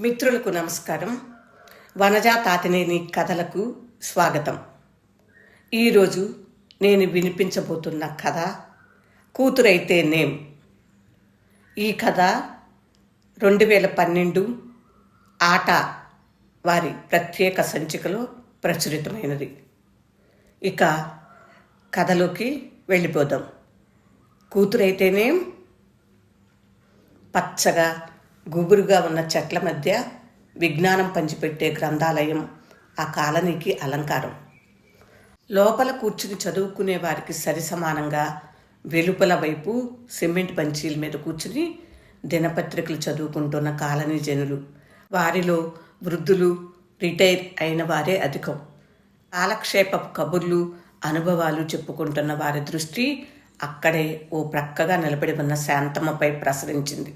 మిత్రులకు నమస్కారం. వనజా తాతినేని కథలకు స్వాగతం. ఈరోజు నేను వినిపించబోతున్న కథ కూతురైతే నేమ్. ఈ కథ రెండు వేల పన్నెండు ఆట వారి ప్రత్యేక సంచికలో ప్రచురితమైనది. ఇక కథలోకి వెళ్ళిపోదాం. కూతురైతేనేం పచ్చగా గుబురుగా ఉన్న చెట్ల మధ్య విజ్ఞానం పంచిపెట్టే గ్రంథాలయం ఆ కాలనీకి అలంకారం. లోపల కూర్చుని చదువుకునే వారికి సరి సమానంగా వెలుపల వైపు సిమెంట్ పంచీల మీద కూర్చుని దినపత్రికలు చదువుకుంటున్న కాలనీ జనులు. వారిలో వృద్ధులు రిటైర్ అయిన వారే అధికం. కాలక్షేపపు కబుర్లు అనుభవాలు చెప్పుకుంటున్న వారి దృష్టి అక్కడే ఓ ప్రక్కగా నిలబడి ఉన్న శాంతమ్మపై ప్రసరించింది.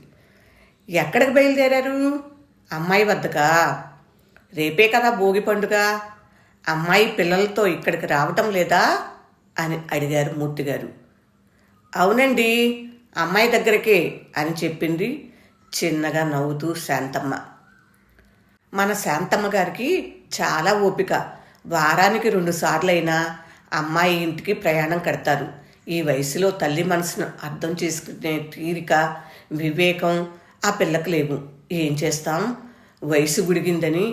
ఎక్కడికి బయలుదేరారు? అమ్మాయి వద్దకా? రేపే కదా భోగి పండుగ. అమ్మాయి పిల్లలతో ఇక్కడికి రావటం లేదా? అని అడిగారు మూర్తిగారు. అవునండి అమ్మాయి దగ్గరకే అని చెప్పింది చిన్నగా నవ్వుతూ శాంతమ్మ. మన శాంతమ్మ గారికి చాలా ఓపిక. వారానికి రెండు సార్లైనా అమ్మాయి ఇంటికి ప్రయాణం కడతారు. ఈ వయసులో తల్లి మనసును అర్థం చేసుకునే తీరిక వివేకం ఆ పిల్లకు లేవు. ఏం చేస్తాం? వయసు గుడిగిందని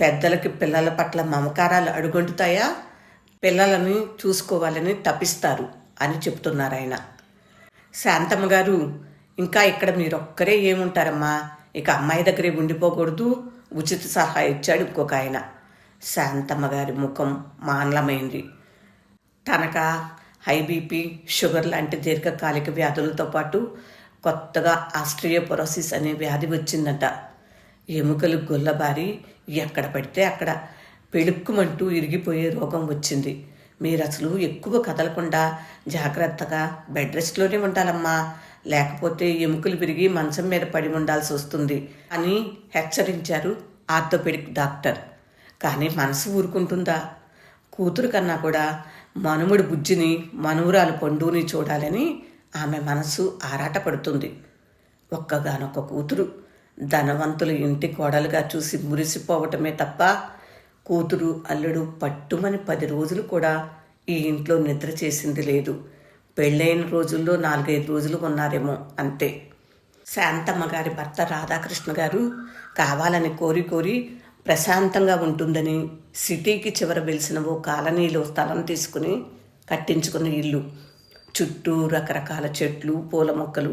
పెద్దలకి పిల్లల పట్ల మమకారాలు అడుగొంటుతాయా? పిల్లలని చూసుకోవాలని తప్పిస్తారు అని చెప్తున్నారు ఆయన శాంతమ్మ గారు ఇంకా ఇక్కడ మీరొక్కరే ఏముంటారమ్మా? ఇక అమ్మాయి దగ్గరే ఉండిపోకూడదు. ఉచిత సలహా ఇచ్చాడు ఇంకొక ఆయన. శాంతమ్మ గారి ముఖం మానలమైంది. తనక హై బీపీ షుగర్ లాంటి దీర్ఘకాలిక వ్యాధులతో పాటు కొత్తగా ఆస్ట్రియోపొరోసిస్ అనే వ్యాధి వచ్చిందట. ఎముకలు గొల్లబారి ఎక్కడ పడితే అక్కడ పెళుక్కుమంటూ ఇరిగిపోయే రోగం వచ్చింది. మీరు అసలు ఎక్కువ కదలకుండా జాగ్రత్తగా బెడ్ రెస్ట్లోనే ఉండాలమ్మా. లేకపోతే ఎముకలు విరిగి మంచం మీద పడి ఉండాల్సి వస్తుంది అని హెచ్చరించారు ఆర్థోపెడిక్ డాక్టర్. కానీ మనసు ఊరుకుంటుందా? కూతురు కన్నా కూడా మనుముడి బుజ్జిని మనువురాలు పండుని చూడాలని ఆమె మనసు ఆరాటపడుతుంది. ఒక్కగానొక్క కూతురు ధనవంతుల ఇంటి కోడలుగా చూసి మురిసిపోవటమే తప్ప కూతురు అల్లుడు పట్టుమని పది రోజులు కూడా ఈ ఇంట్లో నిద్ర చేసింది లేదు. పెళ్ళైన రోజుల్లో నాలుగైదు రోజులు ఉన్నారేమో అంతే. శాంతమ్మ గారి భర్త రాధాకృష్ణ గారు కావాలని కోరి కోరి ప్రశాంతంగా ఉంటుందని సిటీకి చివర వెలిసిన ఓ కాలనీలో స్థలం తీసుకుని కట్టించుకున్న ఇల్లు. చుట్టూ రకరకాల చెట్లు పూల మొక్కలు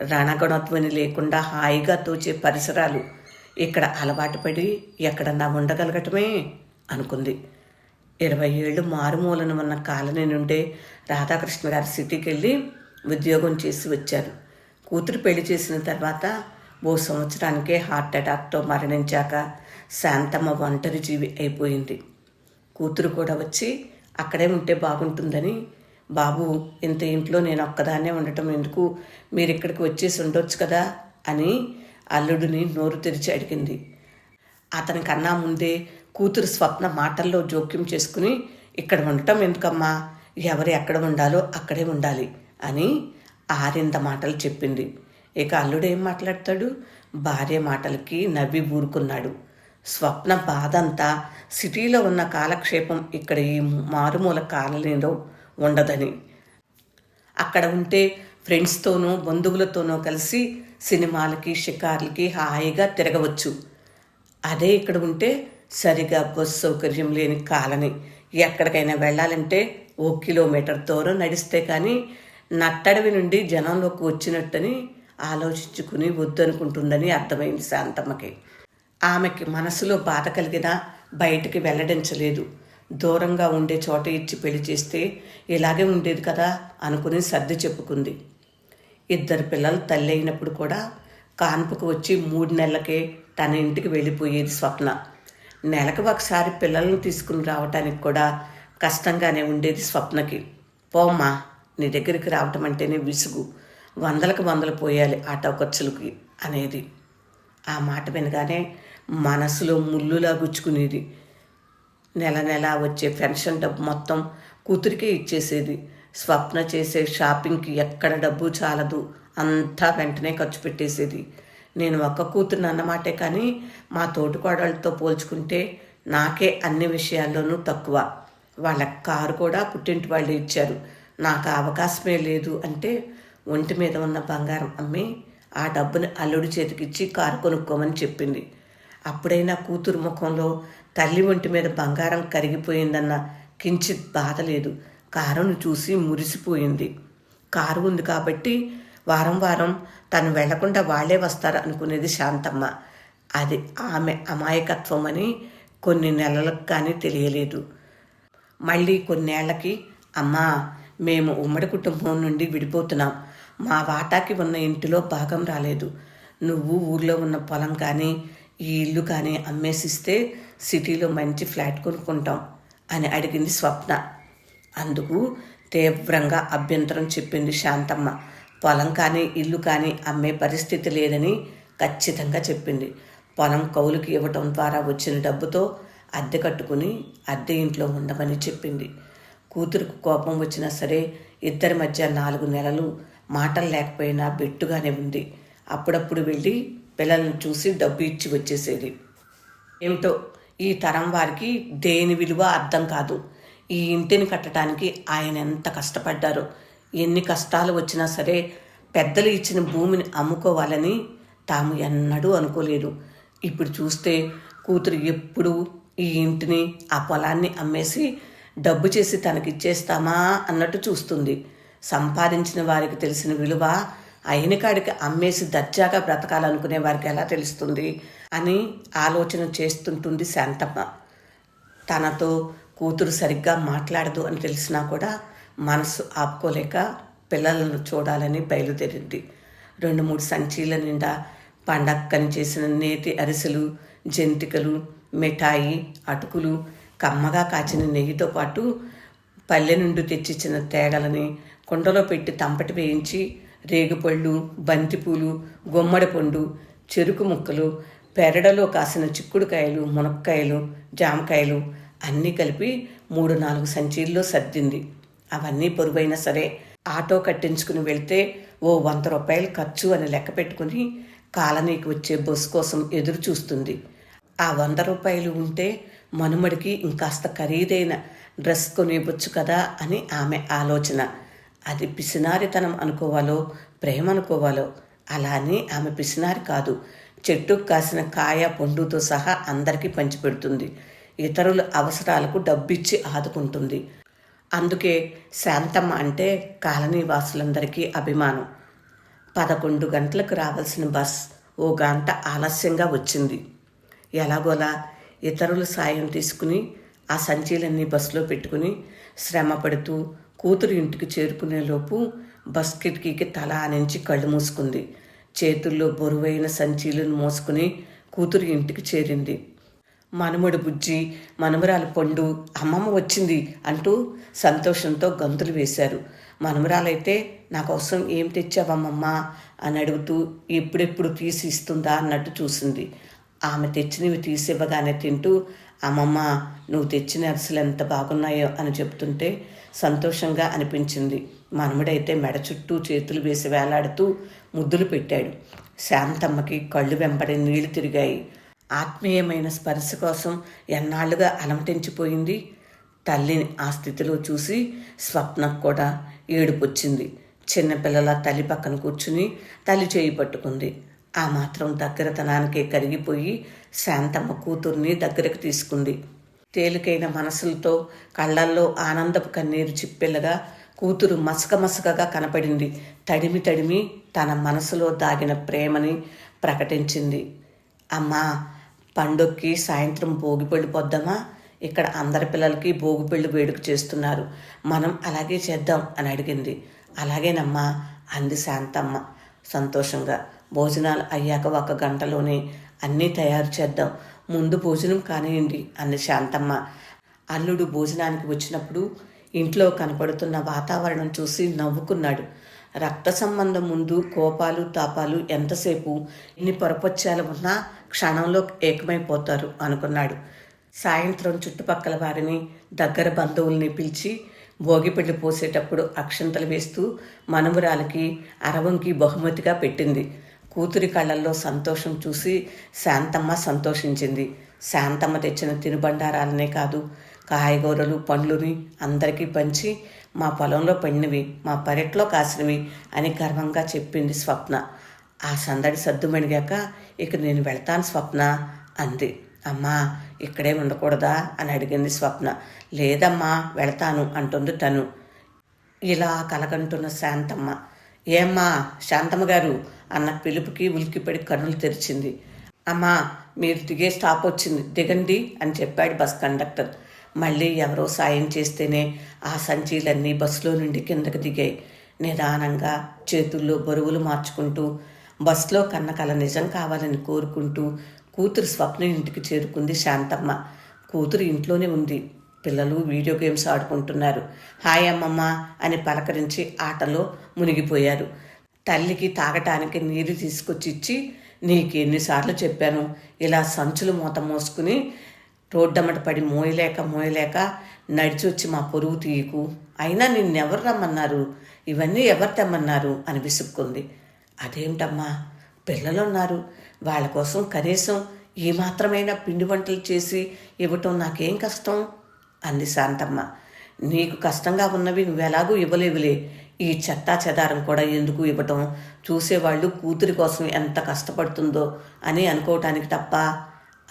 రణగణత్వని లేకుండా హాయిగా తోచే పరిసరాలు ఇక్కడ అలవాటు పడి ఎక్కడన్నా ఉండగలగటమే అనుకుంది. ఇరవై ఏళ్ళు మారుమూలన ఉన్న కాలనీ నుండే రాధాకృష్ణ గారి సిటీకి వెళ్ళి ఉద్యోగం చేసి వచ్చారు. కూతురు పెళ్ళి చేసిన తర్వాత ఓ సంవత్సరానికే హార్ట్ అటాక్తో మరణించాక శాంతమ్మ ఒంటరి జీవి అయిపోయింది. కూతురు కూడా వచ్చి అక్కడే ఉంటే బాగుంటుందని బాబు ఇంత ఇంట్లో నేను ఒక్కదాన్నే ఉండటం ఎందుకు? మీరు ఇక్కడికి వచ్చేసి ఉండొచ్చు కదా? అని అల్లుడిని నోరు తెరిచి అడిగింది. అతని కన్నా ముందే కూతురు స్వప్న మాటల్లో జోక్యం చేసుకుని ఇక్కడ ఉండటం ఎందుకమ్మా? ఎవరు ఎక్కడ ఉండాలో అక్కడే ఉండాలి అని ఆరింద మాటలు చెప్పింది. ఇక అల్లుడు ఏం మాట్లాడతాడు? భార్య మాటలకి నవ్వి ఊరుకున్నాడు. స్వప్న బాధ అంతా సిటీలో ఉన్న కాలక్షేపం ఇక్కడ ఈ మారుమూల కాలనీలో ఉండదని. అక్కడ ఉంటే ఫ్రెండ్స్తోనూ బంధువులతోనూ కలిసి సినిమాలకి షికార్లకి హాయిగా తిరగవచ్చు. అదే ఇక్కడ ఉంటే సరిగా బస్సు సౌకర్యం లేని కాలనీ. ఎక్కడికైనా వెళ్ళాలంటే ఓ కిలోమీటర్ దూరం నడిస్తే కానీ నట్టడవి నుండి జనంలోకి వచ్చినట్టని ఆలోచించుకుని వద్దనుకుంటుందని అర్థమైంది శాంతమ్మకి. ఆమెకి మనసులో బాధ కలిగినా బయటికి వెల్లడించలేదు దూరంగా ఉండే చోట ఇచ్చి పెళ్ళి చేస్తే ఇలాగే ఉండేది కదా అనుకుని సర్ది చెప్పుకుంది. ఇద్దరు పిల్లలు తల్లి అయినప్పుడు కూడా కాన్పుకు వచ్చి మూడు నెలలకే తన ఇంటికి వెళ్ళిపోయేది స్వప్న. నెలకు ఒకసారి పిల్లల్ని తీసుకుని రావటానికి కూడా కష్టంగానే ఉండేది స్వప్నకి. పోమ్మా నీ దగ్గరికి రావటం అంటేనే విసుగు. వందలకు వందలు పోయాలి ఆటో ఖర్చులకి అనేది. ఆ మాట వినగానే మనసులో ముల్లులా గుచ్చుకునేది. నెల నెల వచ్చే పెన్షన్ డబ్బు మొత్తం కూతురికే ఇచ్చేసేది. స్వప్న చేసే షాపింగ్కి ఎక్కడ డబ్బు చాలదు. అంతా వెంటనే ఖర్చు పెట్టేసేది. నేను ఒక్క కూతురు అన్నమాటే కానీ మా తోటికోడళ్ళతో పోల్చుకుంటే నాకే అన్ని విషయాల్లోనూ తక్కువ. వాళ్ళ కారు కూడా పుట్టింటి వాళ్ళు ఇచ్చారు. నాకు అవకాశమే లేదు అంటే ఒంటి మీద ఉన్న బంగారం అమ్మి ఆ డబ్బుని అల్లుడి చేతికిచ్చి కారు కొనుక్కోమని చెప్పింది. అప్పుడైనా కూతురు ముఖంలో తల్లి ఒంటి మీద బంగారం కరిగిపోయిందన్న కించిత్ బాధ లేదు. కారును చూసి మురిసిపోయింది. కారు ఉంది కాబట్టి వారం వారం తను వెళ్ళకుండా వాళ్ళే వస్తారు అనుకునేది శాంతమ్మ. అది ఆమె అమాయకత్వం అని కొన్ని నెలలకు కానీ తెలియలేదు. మళ్ళీ కొన్నేళ్ళకి అమ్మా మేము ఉమ్మడి కుటుంబం నుండి విడిపోతున్నాం. మా వాటాకి ఉన్న ఇంటిలో భాగం రాలేదు. నువ్వు ఊర్లో ఉన్న పొలం కానీ ఈ ఇల్లు కానీ అమ్మేసిస్తే సిటీలో మంచి ఫ్లాట్ కొనుక్కుంటాం అని అడిగింది స్వప్న. అందుకు తీవ్రంగా అభ్యంతరం చెప్పింది శాంతమ్మ. పొలం కానీ ఇల్లు కానీ అమ్మే పరిస్థితి లేదని ఖచ్చితంగా చెప్పింది. పొలం కౌలుకి ఇవ్వటం ద్వారా వచ్చిన డబ్బుతో అద్దె కట్టుకుని అద్దె ఇంట్లో ఉండమని చెప్పింది. కూతురుకు కోపం వచ్చినా సరే ఇద్దరి మధ్య నాలుగు నెలలు మాటలు లేకపోయినా బెట్టుగానే ఉంది. అప్పుడప్పుడు వెళ్ళి పిల్లల్ని చూసి డబ్బు ఇచ్చి వచ్చేసేది. ఏమిటో ఈ తరం వారికి దేని విలువ అర్థం కాదు. ఈ ఇంటిని కట్టడానికి ఆయన ఎంత కష్టపడ్డారో ఎన్ని కష్టాలు వచ్చినా సరే పెద్దలు ఇచ్చిన భూమిని అమ్ముకోవాలని తాము ఎన్నడూ అనుకోలేదు. ఇప్పుడు చూస్తే కూతురు ఎప్పుడు ఈ ఇంటిని ఆ పొలాన్ని అమ్మేసి డబ్బు చేసి తనకిచ్చేస్తామా అన్నట్టు చూస్తుంది. సంపాదించిన వారికి తెలిసిన విలువ అయిన కాడికి అమ్మేసి దర్జాగా బ్రతకాలనుకునే వారికి ఎలా తెలుస్తుంది? అని ఆలోచన చేస్తుంటుంది శాంతమ్మ. తనతో కూతురు సరిగ్గా మాట్లాడదు అని తెలిసినా కూడా మనసు ఆపుకోలేక పిల్లలను చూడాలని బయలుదేరింది. రెండు మూడు సంచీల నిండా పండక్కని చేసిన నేతి అరిసెలు జంతికలు మిఠాయి అటుకులు కమ్మగా కాచిన నెయ్యితో పాటు పల్లె నుండి తెచ్చిచ్చిన తేగలని కుండలో పెట్టి తంపటి వేయించి రేగుపళ్ళు బంతిపూలు గుమ్మడి పండు చెరుకు ముక్కలు పెరడలో కాసిన చిక్కుడుకాయలు మునక్కాయలు జామకాయలు అన్నీ కలిపి మూడు నాలుగు సంచీల్లో సర్దింది. అవన్నీ పొరువైనా సరే ఆటో కట్టించుకుని వెళ్తే ఓ వంద రూపాయలు ఖర్చు అని లెక్క పెట్టుకుని కాలనీకి వచ్చే బస్సు కోసం ఎదురు చూస్తుంది. ఆ వంద రూపాయలు ఉంటే మనుమడికి ఇంకాస్త ఖరీదైన డ్రెస్ కొనివ్వచ్చు కదా అని ఆమె ఆలోచన. అది పిసినారితనం అనుకోవాలో ప్రేమ అనుకోవాలో? అలానే ఆమె పిసినారి కాదు. చెట్టుకు కాసిన కాయ పండుతో సహా అందరికీ పంచిపెడుతుంది. ఇతరుల అవసరాలకు డబ్బిచ్చి ఆదుకుంటుంది. అందుకే శాంతమ్మ అంటే కాలనీ వాసులందరికీ అభిమానం. పదకొండు గంటలకు రావాల్సిన బస్ ఓ గంట ఆలస్యంగా వచ్చింది. ఎలాగోలా ఇతరుల సాయం తీసుకుని ఆ సంచీలన్నీ బస్సులో పెట్టుకుని శ్రమ పడుతూ కూతురు ఇంటికి చేరుకునేలోపు బస్ కిటికీకి తల ఆనించి కళ్ళు మూసుకుంది. చేతుల్లో బరువైన సంచీలను మోసుకుని కూతురు ఇంటికి చేరింది. మనుమడు బుజ్జి మనుమరాలు పండు అమ్మమ్మ వచ్చింది అంటూ సంతోషంతో గంతులు వేశారు. మనుమరాలైతే నా కోసం ఏం తెచ్చావమ్మమ్మ అని అడుగుతూ ఎప్పుడెప్పుడు తీసి ఇస్తుందా అన్నట్టు చూసింది. ఆమె తెచ్చినవి తీసివ్వగానే తింటూ అమ్మమ్మ నువ్వు తెచ్చిన అరిసెలు ఎంత బాగున్నాయో అని చెప్తుంటే సంతోషంగా అనిపించింది. మనముడైతే మెడ చుట్టూ చేతులు వేసి వేలాడుతూ ముద్దులు పెట్టాడు. శాంతమ్మకి కళ్ళు వెంబడి నీళ్ళు తిరిగాయి. ఆత్మీయమైన స్పర్శ కోసం ఎన్నాళ్ళుగా అలమటించిపోయింది. తల్లిని ఆ స్థితిలో చూసి స్వప్నకు కూడా ఏడుపొచ్చింది. చిన్నపిల్లల తల్లి పక్కన కూర్చుని తల్లి చేయి పట్టుకుంది. ఆ మాత్రం దగ్గరతనానికే కరిగిపోయి శాంతమ్మ కూతుర్ని దగ్గరకు తీసుకుంది. తేలికైన మనసులతో కళ్ళల్లో ఆనందపు కన్నీరు చిప్పెల్లగా కూతురు మసక మసకగా కనపడింది. తడిమి తడిమి తన మనసులో దాగిన ప్రేమని ప్రకటించింది. అమ్మా పండుగకి సాయంత్రం భోగిపళ్ళు పొద్దామా? ఇక్కడ అందరి పిల్లలకి భోగిపళ్ళు వేడుక చేస్తున్నారు. మనం అలాగే చేద్దాం అని అడిగింది. అలాగేనమ్మా అంది శాంతమ్మ సంతోషంగా. భోజనాలు అయ్యాక ఒక గంటలోనే అన్నీ తయారు చేద్దాం. ముందు భోజనం కానివ్వండి అన్న శాంతమ్మ. అల్లుడు భోజనానికి వచ్చినప్పుడు ఇంట్లో కనపడుతున్న వాతావరణం చూసి నవ్వుకున్నాడు. రక్త సంబంధం ముందు కోపాలు తాపాలు ఎంతసేపు ఎన్ని పొరపచ్చాలు ఉన్నా క్షణంలో ఏకమైపోతారు అనుకున్నాడు. సాయంత్రం చుట్టుపక్కల వారిని దగ్గర బంధువుల్ని పిలిచి భోగిపెళ్ళి పోసేటప్పుడు అక్షంతలు వేస్తూ మనమురాలకి అరవంకి బహుమతిగా పెట్టింది. కూతురి కళ్ళల్లో సంతోషం చూసి శాంతమ్మ సంతోషించింది. శాంతమ్మ తెచ్చిన తినుబండారాలనే కాదు కాయగూరలు పండ్లుని అందరికీ పంచి మా పొలంలో పండినవి మా పెరట్లో కాసినవి అని గర్వంగా చెప్పింది స్వప్న. ఆ సందడి సద్దుమణిగాక ఇక నేను వెళ్తాను స్వప్న అంది. అమ్మా ఇక్కడే ఉండకూడదా అని అడిగింది స్వప్న. లేదమ్మా వెళతాను అంటుంది తను. ఇలా కలగంటున్న శాంతమ్మ ఏమ్మా శాంతమ్మ గారు అన్న పిలుపుకి ఉలికిపడి కన్నులు తెరిచింది. అమ్మా మీరు దిగే స్టాప్ వచ్చింది. దిగండి అని చెప్పాడు బస్ కండక్టర్. మళ్ళీ ఎవరో సాయం చేస్తేనే ఆ సంచీలన్నీ బస్సులో నుండి కిందకి దిగాయి. నిదానంగా చేతుల్లో బరువులు మార్చుకుంటూ బస్సులో కన్న కల నిజం కావాలని కోరుకుంటూ కూతురు స్వప్న ఇంటికి చేరుకుంది శాంతమ్మ. కూతురు ఇంట్లోనే ఉంది. పిల్లలు వీడియో గేమ్స్ ఆడుకుంటున్నారు. హాయ్ అమ్మమ్మ అని పలకరించి ఆటలో మునిగిపోయారు. తల్లికి తాగటానికి నీరు తీసుకొచ్చి ఇచ్చి నీకు ఎన్నిసార్లు చెప్పాను. ఇలా సంచులు మూత మోసుకుని రోడ్డమ్మట పడి మోయలేక మోయలేక నడిచి వచ్చి మా పొరుగు తీయకు. అయినా నిన్నెవరు రమ్మన్నారు? ఇవన్నీ ఎవరు తెమ్మన్నారు? అని విసుక్కుంది. అదేమిటమ్మా పిల్లలున్నారు. వాళ్ళ కోసం కనీసం ఈ మాత్రమైనా పిండి వంటలు చేసి ఇవ్వటం నాకేం కష్టం? అంది శాంతమ్మ. నీకు కష్టంగా ఉన్నవి నువ్వెలాగూ ఇవ్వలేవులే. ఈ చెత్తా చెదారం కూడా ఎందుకు ఇవ్వటం? చూసేవాళ్ళు కూతురి కోసం ఎంత కష్టపడుతుందో అని అనుకోవటానికి తప్ప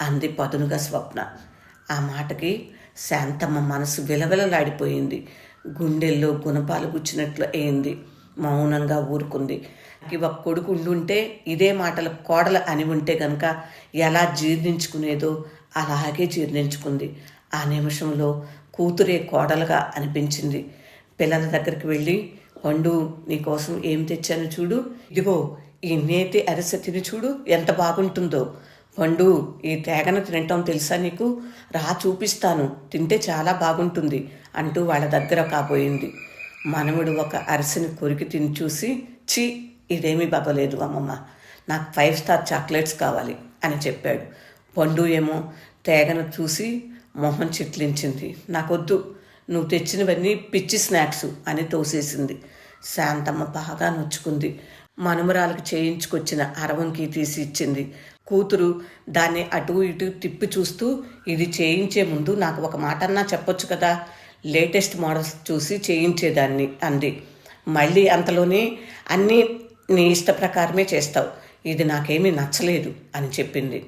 అంది పదునుగా స్వప్న. ఆ మాటకి శాంతమ్మ మనసు విలవిలలాడిపోయింది. గుండెల్లో గుణపాలు గుచ్చినట్లు అయింది. మౌనంగా ఊరుకుంది. ఒక కొడుకు ఉండుంటే ఇదే మాటల కోడలు అని ఉంటే గనక ఎలా జీర్ణించుకునేదో అలాగే జీర్ణించుకుంది. ఆ నిమిషంలో కూతురే కోడలుగా అనిపించింది. పిల్లల దగ్గరికి వెళ్ళి పండు నీకోసం ఏం తెచ్చాను చూడు. ఇదిగో ఈ నేతి అరిసె తిని చూడు ఎంత బాగుంటుందో. పండు ఈ తేగను తినటం తెలుసా నీకు? రా చూపిస్తాను. తింటే చాలా బాగుంటుంది అంటూ వాళ్ళ దగ్గర కాబోయింది. మనముడు ఒక అరిసెని కొరికి తిని చూసి చి ఇదేమీ బాగోలేదు అమ్మమ్మ. నాకు ఫైవ్ స్టార్ చాక్లెట్స్ కావాలి అని చెప్పాడు. పండు ఏమో తేగను చూసి మొహం చిట్లించింది. నాకొద్దు. నువ్వు తెచ్చినవన్నీ పిచ్చి స్నాక్స్ అని తోసేసింది. శాంతమ్మ బాగా నొచ్చుకుంది. మనుమరాలకు చేయించుకొచ్చిన అరవంకి తీసి ఇచ్చింది. కూతురు దాన్ని అటు ఇటు తిప్పి చూస్తూ ఇది చేయించే ముందు నాకు ఒక మాట అన్నా చెప్పొచ్చు కదా? లేటెస్ట్ మోడల్స్ చూసి చేయించేదాన్ని అంది. మళ్ళీ అంతలోనే అన్నీ నీ ఇష్ట ప్రకారమే చేస్తావు. ఇది నాకేమీ నచ్చలేదు అని చెప్పింది.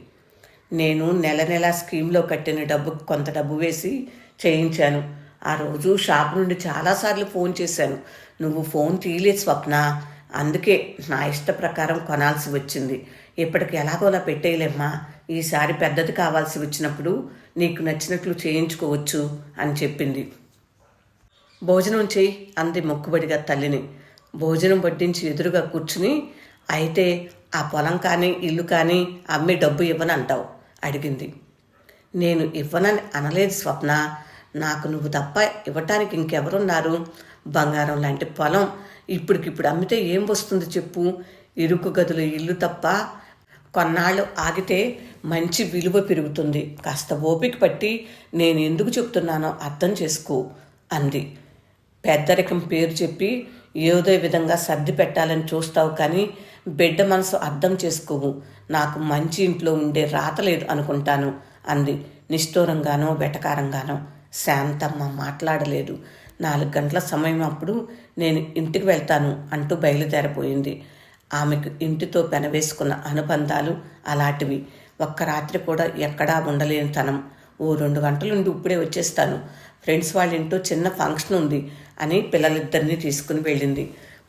నేను నెల నెల స్కీమ్లో కట్టిన డబ్బు కొంత డబ్బు వేసి చేయించాను. ఆ రోజు షాప్ నుండి చాలాసార్లు ఫోన్ చేశాను. నువ్వు ఫోన్ తీయలేదు స్వప్న. అందుకే నా ఇష్ట ప్రకారం కొనాల్సి వచ్చింది. ఇప్పటికి ఎలాగోలా పెట్టేయలేమ్మా. ఈసారి పెద్దది కావాల్సి వచ్చినప్పుడు నీకు నచ్చినట్లు చేయించుకోవచ్చు అని చెప్పింది. భోజనం చేయి అంది మొక్కుబడిగా తల్లిని. భోజనం వడ్డించి ఎదురుగా కూర్చుని అయితే ఆ పొలం కానీ ఇల్లు కానీ అమ్మి డబ్బు ఇవ్వనంటావు అడిగింది. నేను ఇవ్వనని అనలేదు స్వప్న. నాకు నువ్వు తప్ప ఇవ్వటానికి ఇంకెవరున్నారు? బంగారం లాంటి పొలం ఇప్పటికిప్పుడు అమ్మితే ఏం వస్తుంది చెప్పు? ఇరుకు గదుల ఇల్లు తప్ప కొన్నాళ్ళు ఆగితే మంచి విలువ పెరుగుతుంది. కాస్త ఓపిక పట్టి నేను ఎందుకు చెప్తున్నానో అర్థం చేసుకో అంది. పెద్దరికం పేరు చెప్పి ఏదో విధంగా సర్ది పెట్టాలని చూస్తావు కానీ బిడ్డ మనసు అర్థం చేసుకోవు నాకు మంచి ఇంట్లో ఉండే రాత లేదు అనుకుంటాను అంది. నిష్ఠూరంగానో వెటకారంగానో శాంతమ్మ మాట్లాడలేదు. నాలుగు గంటల సమయం అప్పుడు నేను ఇంటికి వెళ్తాను అంటూ బయలుదేరపోయింది. ఆమెకు ఇంటితో పెనవేసుకున్న అనుబంధాలు అలాంటివి. ఒక్క రాత్రి కూడా ఎక్కడా ఉండలేని తనం ఓ రెండు గంటలుండి ఇప్పుడే వచ్చేస్తాను. ఫ్రెండ్స్ వాళ్ళ ఇంట్లో చిన్న ఫంక్షన్ ఉంది అని పిల్లలిద్దరినీ తీసుకుని వెళ్ళింది.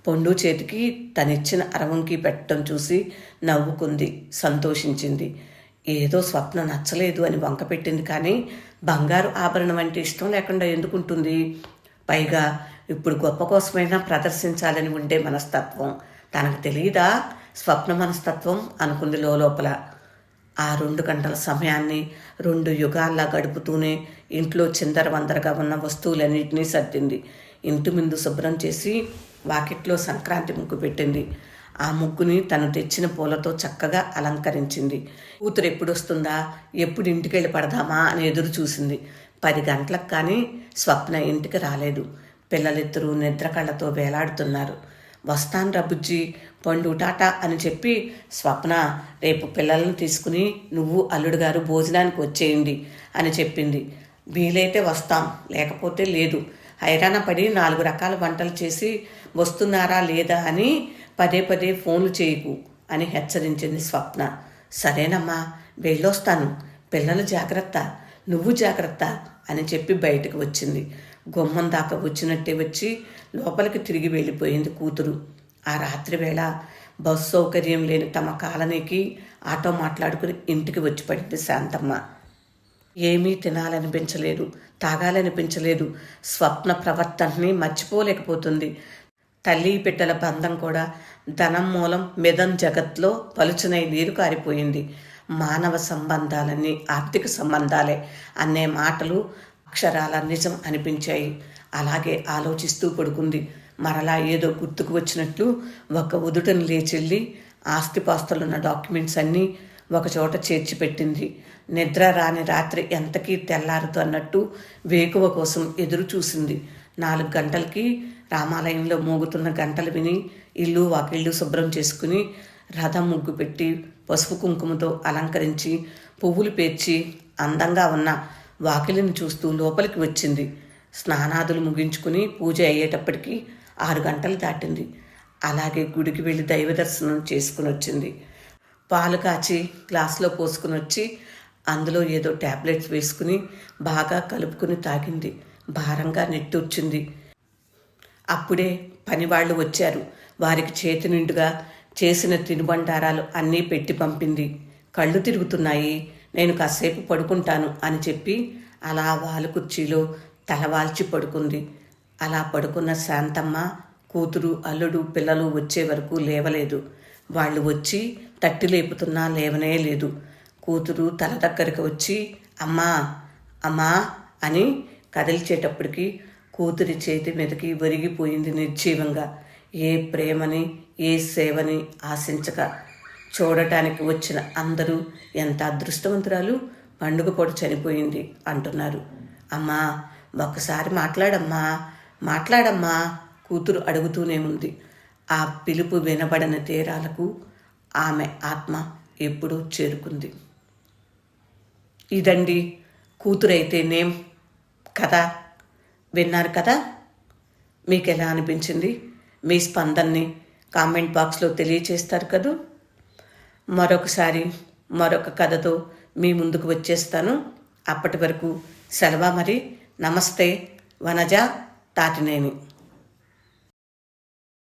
పొండు చేతికి తనిచ్చిన అరవంకి పెట్టడం చూసి నవ్వుకుంది సంతోషించింది. ఏదో స్వప్న నచ్చలేదు అని వంక పెట్టింది కానీ బంగారు ఆభరణం అంటే ఇష్టం లేకుండా ఎందుకుంటుంది? పైగా ఇప్పుడు గొప్ప కోసమైనా ప్రదర్శించాలని ఉండే మనస్తత్వం. తనకు తెలియదా స్వప్న మనస్తత్వం అనుకుంది లోపల ఆ రెండు గంటల సమయాన్ని రెండు యుగాల్లా గడుపుతూనే ఇంట్లో చిందరవందరగా ఉన్న వస్తువులన్నింటినీ సర్దింది. ఇంటి ముందు శుభ్రం చేసి వాకిట్లో సంక్రాంతి ముగ్గు పెట్టింది. ఆ ముగ్గుని తను తెచ్చిన పూలతో చక్కగా అలంకరించింది. కూతురు ఎప్పుడొస్తుందా? ఎప్పుడు ఇంటికి వెళ్ళి పడదామా అని ఎదురు చూసింది. పది గంటలకు కానీ స్వప్న ఇంటికి రాలేదు. పిల్లలిద్దరూ నిద్ర కళ్ళతో వేలాడుతున్నారు. వస్తాను రబుజ్జి పండు టాటా అని చెప్పి స్వప్న రేపు పిల్లల్ని తీసుకుని నువ్వు అల్లుడు గారు భోజనానికి వచ్చేయండి అని చెప్పింది. వీలైతే వస్తాం లేకపోతే లేదు. హైరాణ పడి నాలుగు రకాల వంటలు చేసి వస్తున్నారా లేదా అని పదే పదే ఫోన్లు చేయకు అని హెచ్చరించింది స్వప్న. సరేనమ్మా వెళ్ళొస్తాను. పిల్లలు జాగ్రత్త నువ్వు జాగ్రత్త అని చెప్పి బయటకు వచ్చింది. గుమ్మం దాకా వచ్చినట్టే వచ్చి లోపలికి తిరిగి వెళ్ళిపోయింది కూతురు. ఆ రాత్రి వేళ బస్సు సౌకర్యం లేని తమ కాలనీకి ఆటో మాట్లాడుకుని ఇంటికి వచ్చి పడింది శాంతమ్మ. ఏమీ తినాలనిపించలేదు తాగాలనిపించలేదు. స్వప్న ప్రవర్తనని మర్చిపోలేకపోతుంది. తల్లి బిడ్డల బంధం కూడా ధనం మూలం మిదం జగత్లో పలుచునై నీరు కారిపోయింది. మానవ సంబంధాలన్నీ ఆర్థిక సంబంధాలే అనే మాటలు అక్షరాల నిజం అనిపించాయి. అలాగే ఆలోచిస్తూ పడుకుంది. మరలా ఏదో గుర్తుకు వచ్చినట్లు ఒక ఉదుటను లేచెళ్ళి ఆస్తిపాస్తులున్న డాక్యుమెంట్స్ అన్నీ ఒకచోట చేర్చి పెట్టింది. నిద్ర రాని రాత్రి ఎంతకీ తెల్లారదు అన్నట్టు వేకువ కోసం ఎదురు చూసింది. నాలుగు గంటలకి రామాలయంలో మోగుతున్న గంటలు విని ఇల్లు వాకిళ్ళు శుభ్రం చేసుకుని రథం ముగ్గు పెట్టి పసుపు కుంకుమతో అలంకరించి పువ్వులు పేర్చి అందంగా ఉన్న వాకిలిని చూస్తూ లోపలికి వచ్చింది. స్నానాదులు ముగించుకుని పూజ అయ్యేటప్పటికీ ఆరు గంటలు దాటింది. అలాగే గుడికి వెళ్ళి దైవ దర్శనం చేసుకుని వచ్చింది. పాలు కాచి గ్లాస్లో పోసుకుని వచ్చి అందులో ఏదో ట్యాబ్లెట్స్ వేసుకుని బాగా కలుపుకుని తాగింది. భారంగా నెట్టూర్చింది. అప్పుడే పనివాళ్ళు వచ్చారు. వారికి చేతి నిండుగా చేసిన తినుబండారాలు అన్నీ పెట్టి పంపింది. కళ్ళు తిరుగుతున్నాయి. నేను కాసేపు పడుకుంటాను అని చెప్పి అలా వాలు కుర్చీలో తలవాల్చి పడుకుంది. అలా పడుకున్న శాంతమ్మ కూతురు అల్లుడు పిల్లలు వచ్చే వరకు లేవలేదు. వాళ్ళు వచ్చి తట్టి లేపుతున్నా లేవనే లేదు. కూతురు తల దగ్గరికి వచ్చి అమ్మా అమ్మా అని కదిల్చేటప్పటికి కూతురి చేతి మీదకి ఒరిగిపోయింది నిర్జీవంగా. ఏ ప్రేమని ఏ సేవని ఆశించక చూడటానికి వచ్చిన అందరూ ఎంత అదృష్టవంతురాలు పండుగ పొడి చనిపోయింది అంటున్నారు. అమ్మా ఒక్కసారి మాట్లాడమ్మా మాట్లాడమ్మా కూతురు అడుగుతూనే ఉంది. ఆ పిలుపు వినబడని తీరాలకు ఆమె ఆత్మ ఎప్పుడూ చేరుకుంది. ఇదండి కూతురైతేనేం కదా విన్నారు కదా? మీకు ఎలా అనిపించింది? మీ స్పందనని కామెంట్ బాక్స్లో తెలియచేస్తారు కదూ? మరొకసారి మరొక కథతో మీ ముందుకు వచ్చేస్తాను. అప్పటి వరకు సెలవా మరి. నమస్తే వనజ తాటినేని.